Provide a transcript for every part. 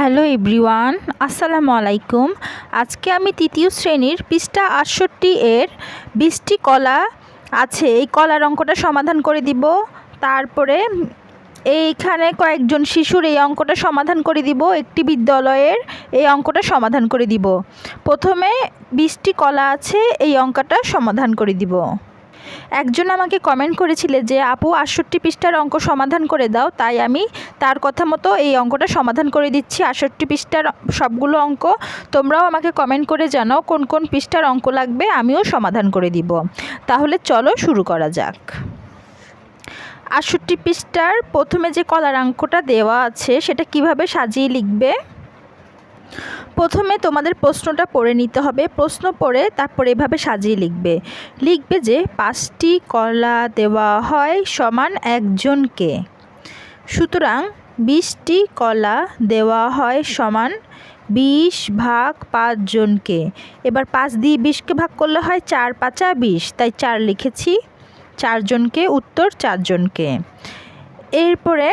Hello everyone, আসসালামু আলাইকুম। আজকে আমি তৃতীয় শ্রেণির পৃষ্ঠা আটষট্টি এর বিশটি কলা আছে, এই কলার অঙ্কটা সমাধান করে দিব। তারপরে এইখানে কয়েকজন শিশুর এই অঙ্কটা সমাধান করে দিব, একটি বিদ্যালয়ের এই অঙ্কটা সমাধান করে দিব। প্রথমে বিশটি কলা আছে, এই অঙ্কটা সমাধান করে দিব। একজন আমাকে কমেন্ট করেছিলে যে, আপু, আটষট্টি পৃষ্ঠার অঙ্ক সমাধান করে দাও। তাই আমি তার কথা মতো এই অঙ্কটা সমাধান করে দিচ্ছি। আটষট্টি পৃষ্ঠার সবগুলো অঙ্ক তোমরাও আমাকে কমেন্ট করে জানাও কোন কোন পৃষ্ঠার অঙ্ক লাগবে, আমিও সমাধান করে দিব। তাহলে চলো শুরু করা যাক। আটষট্টি পৃষ্ঠার প্রথমে যে কলার অঙ্কটা দেওয়া আছে, সেটা কীভাবে সাজিয়ে লিখবে? প্রথমে তোমাদের প্রশ্নটা পড়ে নিতে হবে। প্রশ্ন পড়ে তারপরে এভাবে সাজিয়ে লিখবে। লিখবে যে, পাঁচটি কলা দেওয়া হয় সমান একজনকে। সুতরাং বিশটি কলা দেওয়া হয় সমান বিশ ভাগ পাঁচজনকে এবার পাঁচ দিয়ে বিশকে ভাগ করলে হয় চার পাঁচা বিশ। তাই চার লিখেছি। চারজনকে উত্তর চারজনকে এরপরে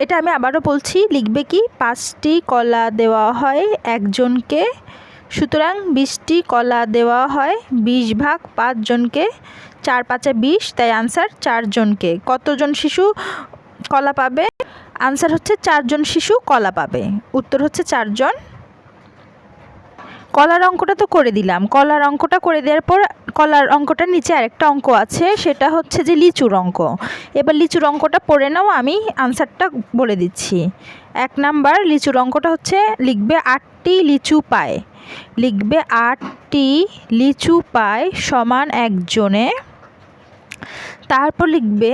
এটা আমি আবারও বলছি, লিখবে কি? পাঁচটি কলা দেওয়া হয় একজনকে, সুতরাং বিশটি কলা দেওয়া হয়, বিশ ভাগ পাঁচজনকে, চার পাঁচে বিশ, তাই আনসার চারজনকে। কতজন শিশু কলা পাবে? আনসার হচ্ছে চারজন শিশু কলা পাবে। উত্তর হচ্ছে চারজন কলার অঙ্কটা তো করে দিলাম। কলার অঙ্কটা করে দেওয়ার পর কলার অঙ্কটার নিচে আরেকটা অঙ্ক আছে, সেটা হচ্ছে যে লিচুর অঙ্ক। এবার লিচুর অঙ্কটা পড়ে নাও, আমি আনসারটা বলে দিচ্ছি। এক নাম্বার, লিচুর অঙ্কটা হচ্ছে লিখবে আটটি লিচু পায়। লিখবে আটটি লিচু পায় সমান একজনে। তারপর লিখবে,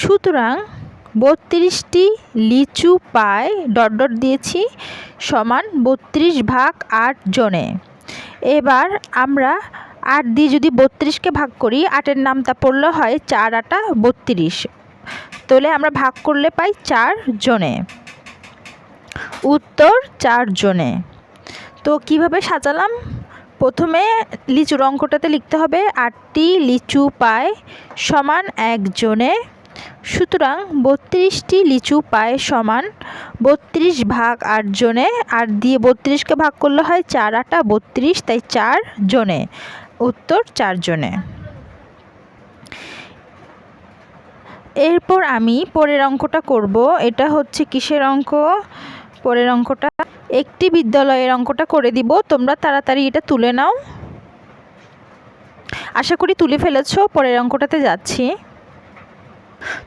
সুতরাং বত্রিশটি লিচু পায় ডট ডট দিয়েছি সমান বত্রিশ ভাগ আট জনে। এবার আমরা আট দিয়ে যদি বত্রিশকে ভাগ করি, আটের নামটা পড়লে হয় চার আটা বত্রিশ। তাহলে আমরা ভাগ করলে পাই চার জনে। উত্তর চার জনে। তো কীভাবে সাজালাম? প্রথমে লিচুর অঙ্কটাতে লিখতে হবে, আটটি লিচু পায় সমান একজনে সুতরাং বত্রিশটি লিচু পায় সমান বত্রিশ ভাগ আট জনে, আর দিয়ে বত্রিশকে ভাগ করলে হয় চার আটা বত্রিশ, তাই চার জনে। উত্তর চার জনে। এরপর আমি পরের অঙ্কটা করব। এটা হচ্ছে কিসের অঙ্ক? পরের অঙ্কটা। একটি বিদ্যালয়ের অঙ্কটা করে দিব। তোমরা তাড়াতাড়ি এটা তুলে নাও। আশা করি তুলে ফেলেছো। পরের অঙ্কটাতে যাচ্ছি।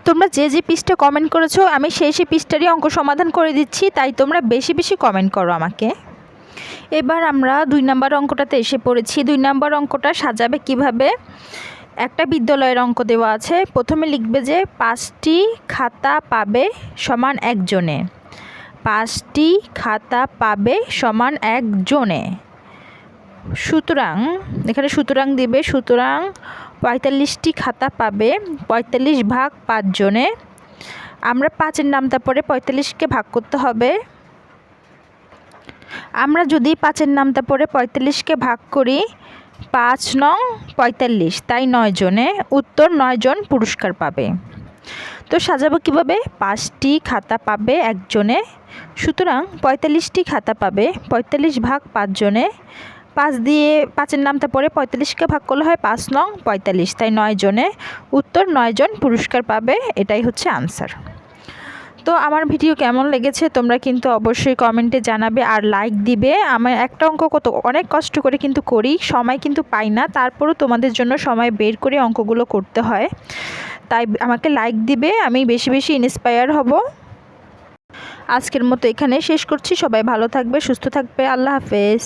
তোমরা যে যে পিসটা কমেন্ট করেছ, আমি সেই সেই পিসটারই অঙ্ক সমাধান করে দিচ্ছি, তাই তোমরা বেশি বেশি কমেন্ট করো আমাকে। এবার আমরা দুই নাম্বার অঙ্কটাতে এসে পড়েছি। দুই নাম্বার অঙ্কটা সাজাবে কীভাবে? একটা বিদ্যালয়ের অঙ্ক দেওয়া আছে। প্রথমে লিখবে যে, পাঁচটি খাতা পাবে সমান একজনে। পাঁচটি খাতা পাবে সমান একজনে। সুতরাং, এখানে সুতরাং দিবে, সুতরাং পঁয়তাল্লিশটি খাতা পাবে, পঁয়তাল্লিশ ভাগ পাঁচজনে আমরা পাঁচের নামটা পরে পঁয়তাল্লিশকে ভাগ করতে হবে। আমরা যদি পাঁচের নামটা পরে পঁয়তাল্লিশকে ভাগ করি, পাঁচ নং পঁয়তাল্লিশ, তাই নয় জনে, উত্তর নয় জন পুরস্কার পাবে। তো সাজাবো কীভাবে? পাঁচটি খাতা পাবে একজনে সুতরাং পঁয়তাল্লিশটি খাতা পাবে, পঁয়তাল্লিশ ভাগ পাঁচজনে পাঁচ দিয়ে পাঁচের নামটা পরে পঁয়তাল্লিশকে ভাগ করলে হয় পাঁচ নং পঁয়তাল্লিশ। তাই নয় জনে উত্তর নয় জন পুরস্কার পাবে, এটাই হচ্ছে আনসার তো আমার ভিডিও কেমন লেগেছে তোমরা কিন্তু অবশ্যই কমেন্টে জানাবে আর লাইক দিবে। আমার একটা অঙ্ক কত অনেক কষ্ট করে কিন্তু করি, সময় কিন্তু পাই না, তারপরও তোমাদের জন্য সময় বের করে অঙ্কগুলো করতে হয়। তাই আমাকে লাইক দিবে, আমি বেশি বেশি ইন্সপায়ার হব। আজকের মতো এখানে শেষ করছি, সবাই ভালো থাকবে, সুস্থ থাকবে, আল্লাহ হাফেজ।